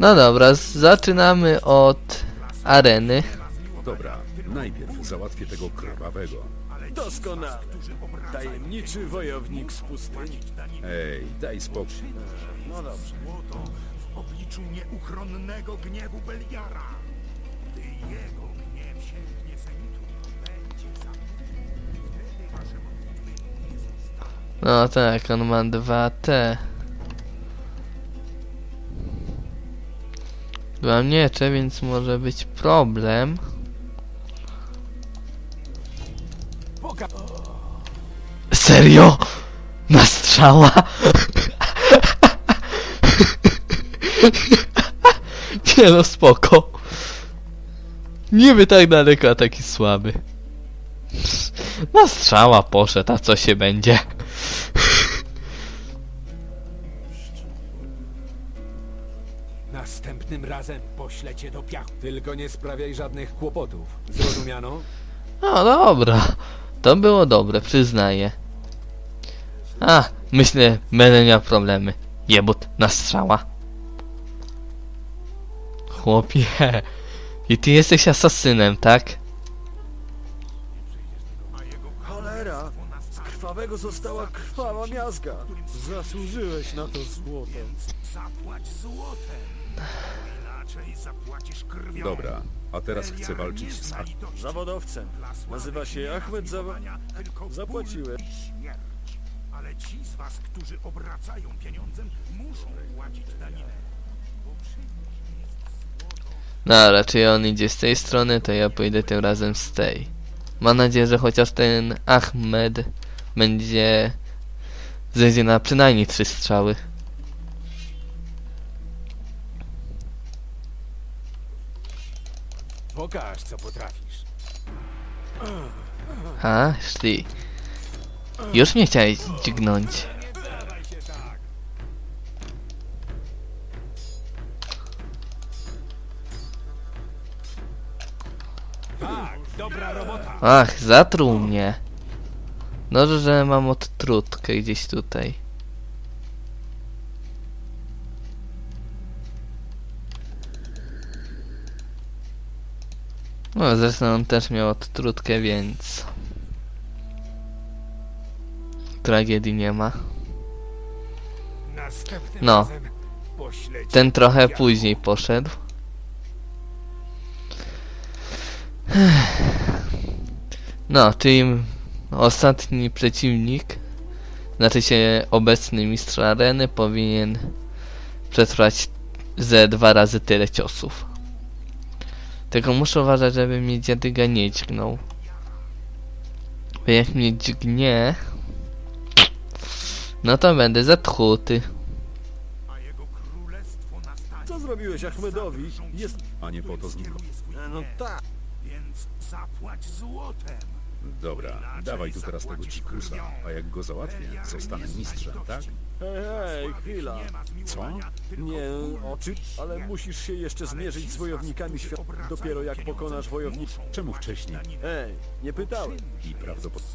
No dobra, zaczynamy od areny. Dobra, najpierw załatwię tego krwawego. Doskonale. Tajemniczy wojownik z pustyni. Ej, daj spokój. No dobrze. w obliczu nieuchronnego gniewu Beliara. Gdy jego gniew sięgnie zenitu, będzie za Wtedy wasze modlitwy nie zostaną. No tak, on ma 2T. Dwa miecze, więc może być problem. Serio? Na strzała? Nie no, spoko. Niby tak daleko, a taki słaby. Na strzała poszedł, a co się będzie? Następnym razem poślę cię do piachu. Tylko nie sprawiaj żadnych kłopotów. Zrozumiano? No dobra, to było dobre, przyznaję. A, myślę, będę miał problemy. Jebut na strzała. Chłopie, i ty jesteś asasynem, tak? Cholera! Z krwawego została krwawa miazga. Zasłużyłeś na to złoto. Zapłać złotem. Dobra, a teraz chcę walczyć z... A- Zawodowcem. Nazywa się Ahmed Zawa... Zapłaciłem. Ale ci z was, którzy obracają pieniądzem, muszą płacić daninę. Bo przy nich jest złoto. No, raczej on idzie z tej strony, to ja pójdę tym razem z tej. Mam nadzieję, że chociaż ten Ahmed będzie... Zejdzie na przynajmniej trzy strzały. Pokaż, co potrafisz. A, szli. Już mnie chciałeś dźgnąć. Tak, robota. Ach, zatruł mnie. Dobrze, że mam odtrutkę gdzieś tutaj. No, zresztą on też miał odtrutkę, więc... Tragedii nie ma. No. Ten trochę później poszedł. No, czyli ostatni przeciwnik, znaczy się obecny mistrz areny, powinien przetrwać ze dwa razy tyle ciosów. Tylko muszę uważać, żeby mnie dziadyga nie dźgnął. Bo jak mnie dźgnie, no to będę zatchuty. A jego królestwo nastanie. Co zrobiłeś Ahmedowi? Jest... A nie po to swój E, No tak. Więc zapłać złotem. Dobra, dawaj tu teraz tego dzikusa, a jak go załatwię, zostanę mistrzem, tak? Hej, hej, chwila. Co? Nie, oczy, ale musisz się jeszcze zmierzyć z wojownikami świata. Dopiero jak pokonasz wojowników. Czemu wcześniej? Ej, nie pytałem. I prawdopodobnie...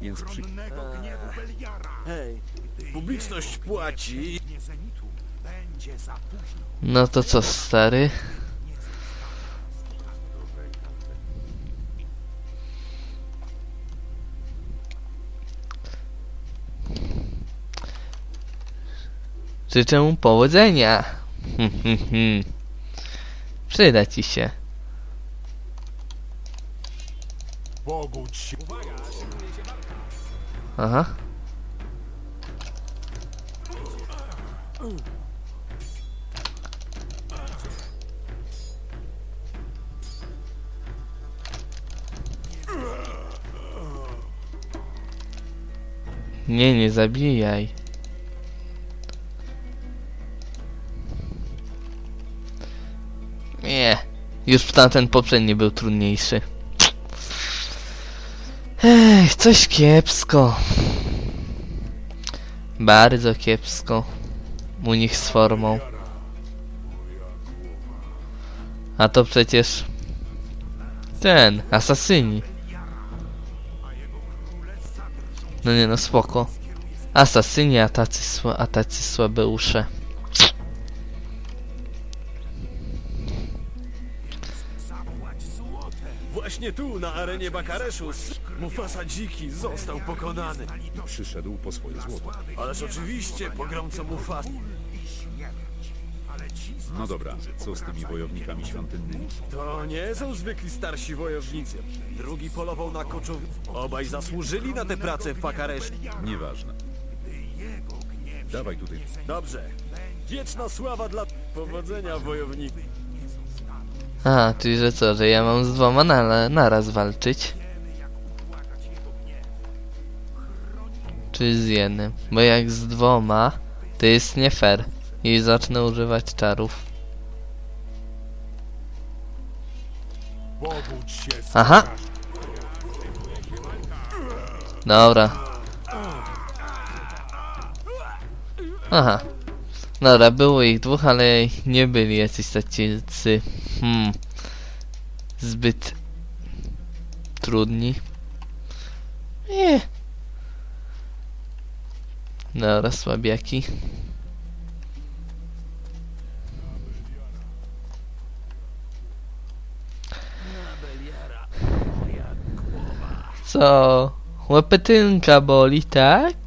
Więc przy- nieuchronnego gniewu Beliara. Hej, publiczność płaci. Nie zenitu będzie za późno. No to co, stary? Życzę powodzenia. Hmm, hmm, hmm. Przyda ci się. Aha. Nie, nie zabijaj. Już tamten poprzedni był trudniejszy. Ech, coś kiepsko. Bardzo kiepsko. U nich z formą. A to przecież... Ten, asasyni. No nie no, spoko. Asasyni, a tacy, sła, a tacy słabeusze. Właśnie tu, na arenie Bakareszu, Mufasa Dziki został pokonany. Przyszedł po swoje złoto. Ależ oczywiście, pogromco Mufasa. No dobra, co z tymi wojownikami świątynnymi? To nie są zwykli starsi wojownicy. Drugi polował na koczów. Obaj zasłużyli na tę pracę w Bakareszu. Nieważne. Dawaj tutaj. Dobrze. Wieczna sława dla powodzenia wojowników. A, czyli że co, że ja mam z dwoma na, naraz walczyć? Czy z jednym? Bo jak z dwoma, to jest nie fair. I zacznę używać czarów. Aha! Dobra. Aha. Dobra, było ich dwóch, ale nie byli jacyś tacy... Hmm. Zbyt... Trudni. Nie. Dobra, słabiaki. Co? Łepetynka boli, tak?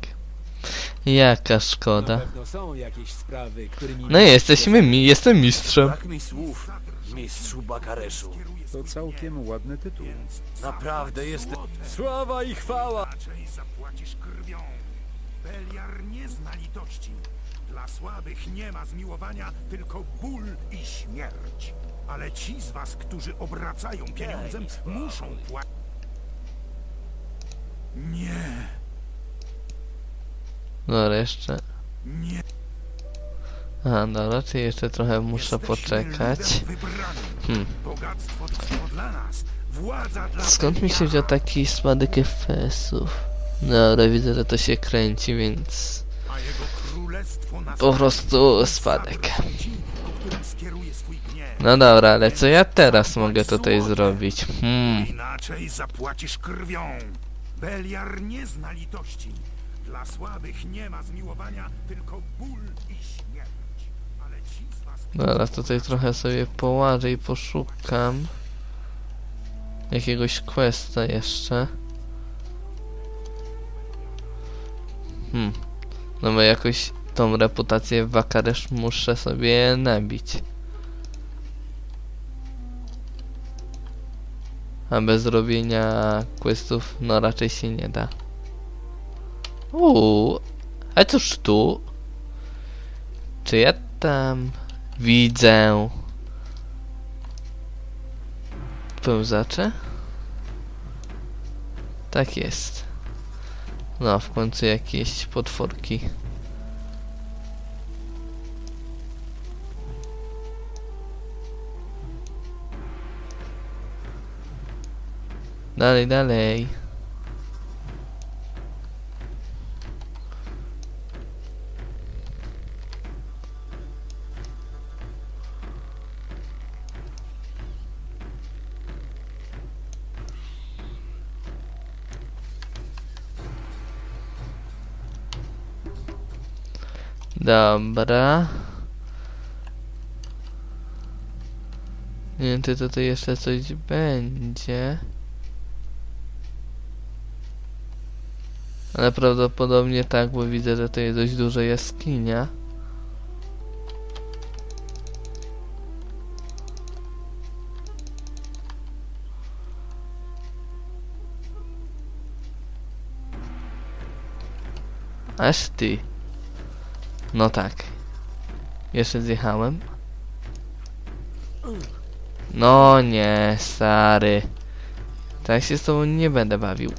Jaka szkoda. pewno są jakieś sprawy, którymi... No jesteśmy mi, jestem mistrzem. Brak mi słów, mistrzu Bakareszu. To całkiem ładny tytuł. Naprawdę jestem... Sława i chwała! raczej zapłacisz krwią. Beliar nie zna litości. Dla słabych nie ma zmiłowania, tylko ból i śmierć. Ale ci z was, którzy obracają pieniądzem, muszą płacić. Nie, Dobra, jeszcze. nie. Aha, dobra, czyli jeszcze trochę muszę poczekać. Hmm. Bogactwo to dla nas. Władza dla Skąd mi się wziął taki spadek FPS-ów? Dobra, widzę, że to się kręci, więc... A jego królestwo na Po prostu spadek. No dobra, ale co ja teraz mogę tutaj zrobić? Hmm. Inaczej zapłacisz krwią. Beliar nie zna litości. Dla słabych nie ma zmiłowania, tylko ból i śmierć. Ale ci z was, Dobra, tutaj trochę sobie połażę i poszukam jakiegoś questa jeszcze. Hmm. No bo jakoś tą reputację w Wakaresz muszę sobie nabić. A bez robienia questów no raczej się nie da. Uuu, a cóż tu? Czy ja tam widzę pełzacze? Tak jest. No, w końcu jakieś potworki. Dalej, dalej. Dobra. Nie wiem, czy tutaj jeszcze coś będzie. Ale prawdopodobnie tak, bo widzę, że to jest dość duża jaskinia. Aż ty. No tak. Jeszcze zjechałem. No nie, stary. Tak się z tobą nie będę bawił.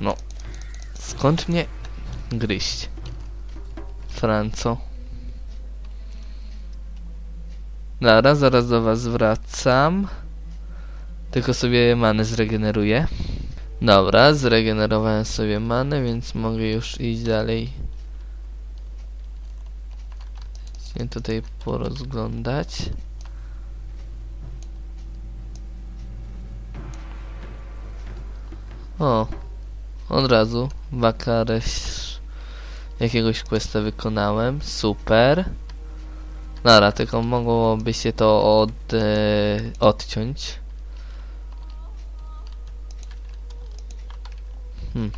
No. Skąd mnie gryźć? Franco. Dobra, zaraz do was wracam. Tylko sobie manę zregeneruję. Dobra, zregenerowałem sobie manę, więc mogę już iść dalej. Się tutaj porozglądać. O, od razu Wakareś jakiegoś questa wykonałem, super. Dobra, tylko mogłoby się to od, e, odciąć. Hmm.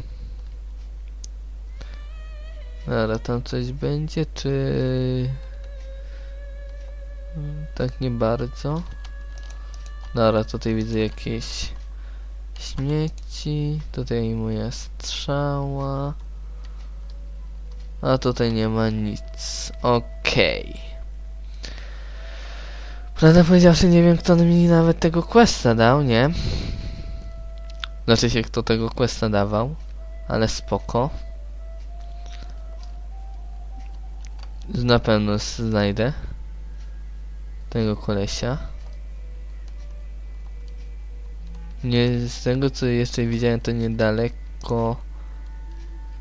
Dobra, tam coś będzie, czy... Tak nie bardzo. Dobra, tutaj widzę jakieś śmieci. Tutaj moja strzała. A tutaj nie ma nic. Okej. Prawdę powiedziawszy, nie wiem kto mi nawet tego questa dał, nie? Znaczy się kto tego questa dawał. Ale spoko. Na pewno znajdę tego kolesia. Nie, z tego co jeszcze widziałem to niedaleko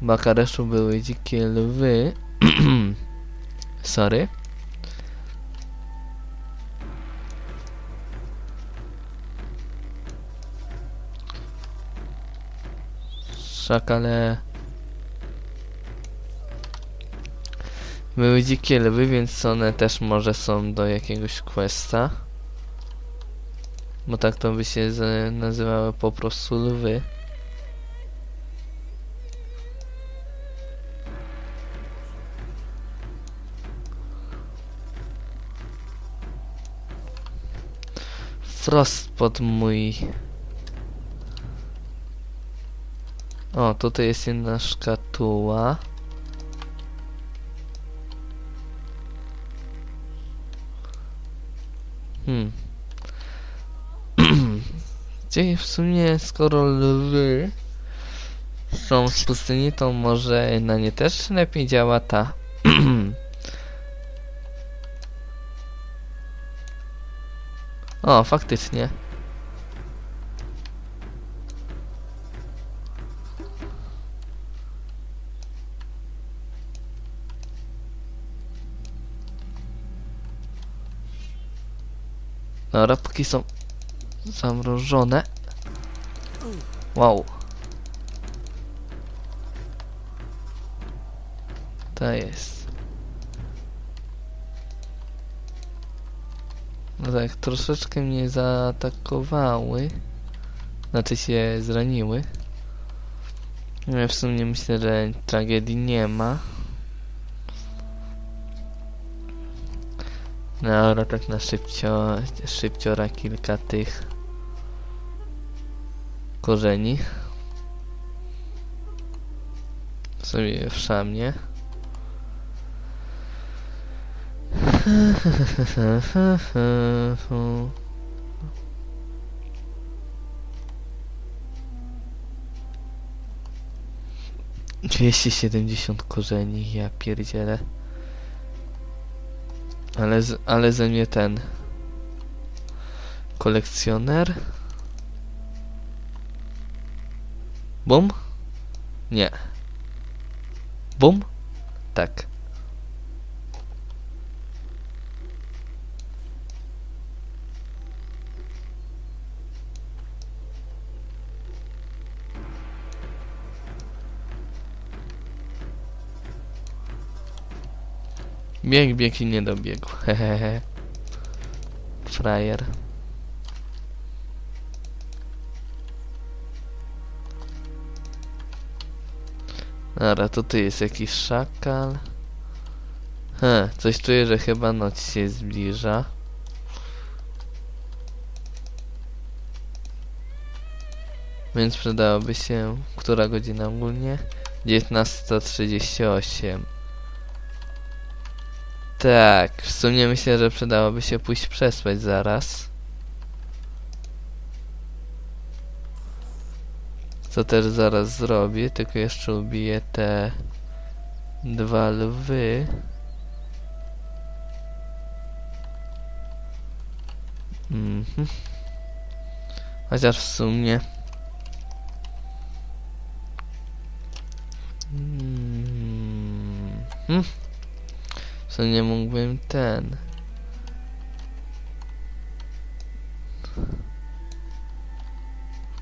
Makareszu były dzikie lwy. Sorry. Szakale. Były dzikie lwy, więc one też może są do jakiegoś questa. Bo tak to by się nazywały po prostu lwy. Frost pod mój... O, tutaj jest jedna szkatuła. Hmm. Gdzie w sumie, skoro lwy są z pustyni, to może na nie też lepiej działa ta... O, faktycznie. Dobra, póki są zamrożone. Wow. To jest. No tak, troszeczkę mnie zaatakowały. Znaczy się zraniły. Ja w sumie myślę, że tragedii nie ma. Dobra, tak na szybcio, szybciora kilka tych korzeni. Sobie w szamie. Dwieście siedemdziesiąt korzeni, ja pierdzielę. Ale, ale ze mnie ten kolekcjoner. Bum? Nie. Bum? Tak. Bieg, bieg i nie dobiegł. Hehehe. Frajer. Dobra, tutaj jest jakiś szakal. He, coś czuję, że chyba noc się zbliża. Więc przydałoby się... Która godzina ogólnie? 19.38 Tak, w sumie myślę, że przydałoby się pójść przespać zaraz. Co też zaraz zrobię, tylko jeszcze ubiję te dwa lwy. Mhm. Chociaż w sumie... Mhm. Co nie mógłbym ten...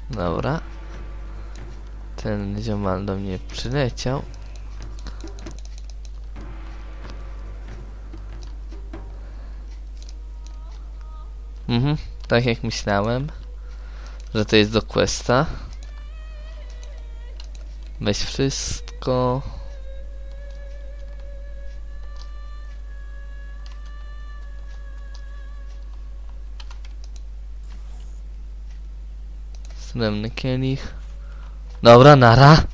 Dobra. Ten ziomal do mnie przyleciał. Mhm, tak jak myślałem, że to jest do questa. Weź wszystko. Srebrny kielich. Dobra, nara.